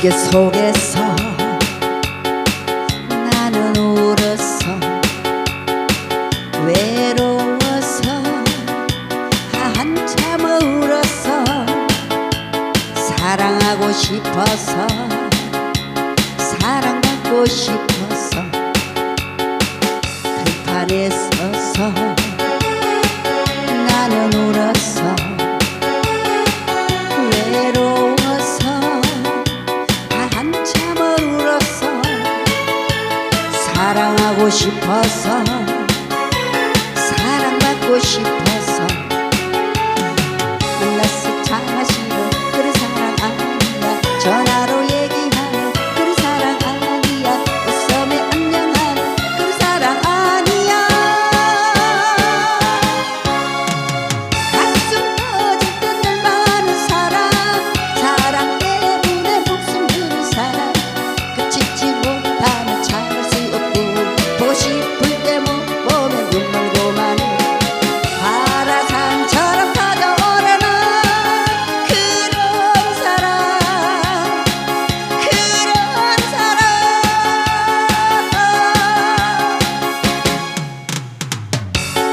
안개 속에서 나는 울었어. 외로워서 아, 한참 울었어. 사랑하고 싶어서 사랑받고 싶어서 그 들판에서 싶어서 사랑받고 싶어.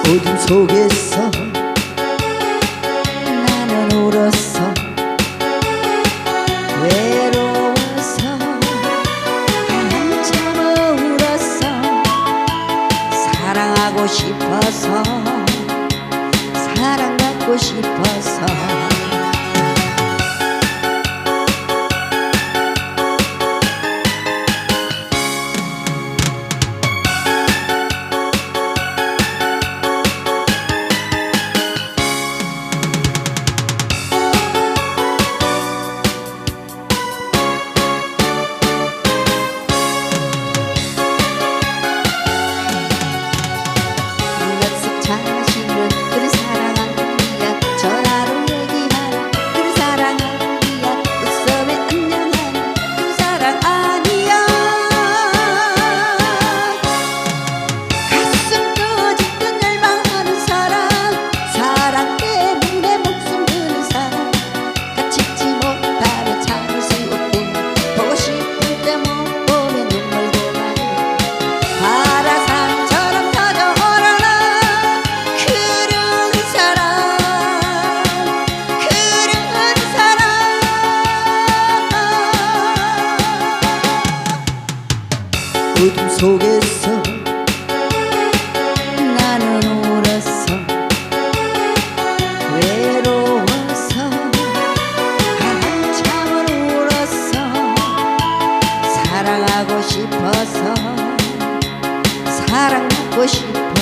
어둠 속에서 나는 울었어. 외로워서 한참 울었어. 사랑하고 싶어서 사랑받고 싶어서. 속에서 나는 울었어. 외로워서 한참을 울었어. 사랑하고 싶어서 사랑받고 싶어.